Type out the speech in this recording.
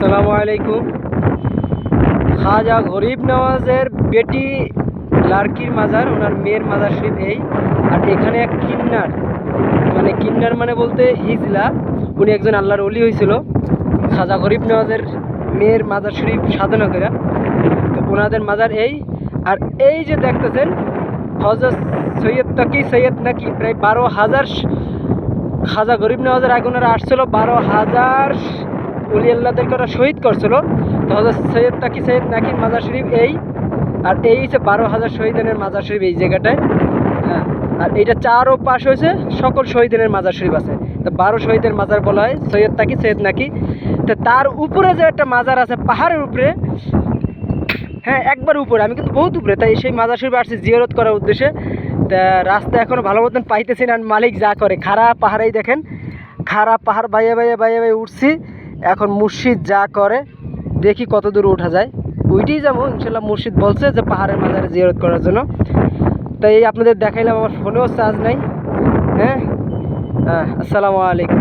আসসালামু আলাইকুম। খাজা গরিব নওয়াজের বেটি লাড়কির মাজার, ওনার মেয়ের মাজার শরীফ এই। আর এখানে এক কিন্নার মানে কিন্নার মানে বলতে হিজলা, উনি একজন আল্লাহর অলি হয়েছিল খাজা গরিব নওয়াজের মেয়ের মাজার শরীফ সাধনা করে তো ওনাদের মাজার এই। আর এই যে দেখতেছেন হজরত সৈয়দ তাকি, সৈয়দ নাকি, প্রায় বারো হাজার খাজা গরিব নওয়াজের আগে ওনারা আসছিল, বারো হাজার উলি আল্লাহদেরকে ওরা শহীদ করছিল। তো হজরত সৈয়দ তাকি, সৈয়দ নাকির মাজার শরীফ এই, আর এই হচ্ছে বারো হাজার শহীদের মাজার শরীফ এই জায়গাটায়। হ্যাঁ আর এইটা চারও পাশ হয়েছে সকল শহীদের মাজার শরীফ আছে। তো বারো শহীদের মাজার বলা হয়, সৈয়দ তাকি, সৈয়দ নাকি। তো তার উপরে যে একটা মাজার আছে, পাহাড়ের উপরে হ্যাঁ একবার উপরে, আমি কিন্তু বহুত উপরে, তাই সেই মাজার শরীফ আসছি জিয়ারত করার উদ্দেশ্যে। তা রাস্তা এখনও ভালো মতন পাইতেছি না মালিক যা করে খারাপ পাহাড়েই দেখেন খারাপ পাহাড় বাইয়ে বাইয়ে বাইয়ে বাইয়ে উঠছি। এখন মুর্শিদ যা করে, দেখি কত দূর ওঠা যায়। ওইটাই যাব, ইনশাল্লাহ মুর্শিদ বলছে যে পাহাড়ের মাজারে জিয়ারত করার জন্য। তাই আপনাদের দেখাইলাম, আমার ফোনেও চার্জ নাই। হ্যাঁ? হ্যাঁ আসসালামু আলাইকুম।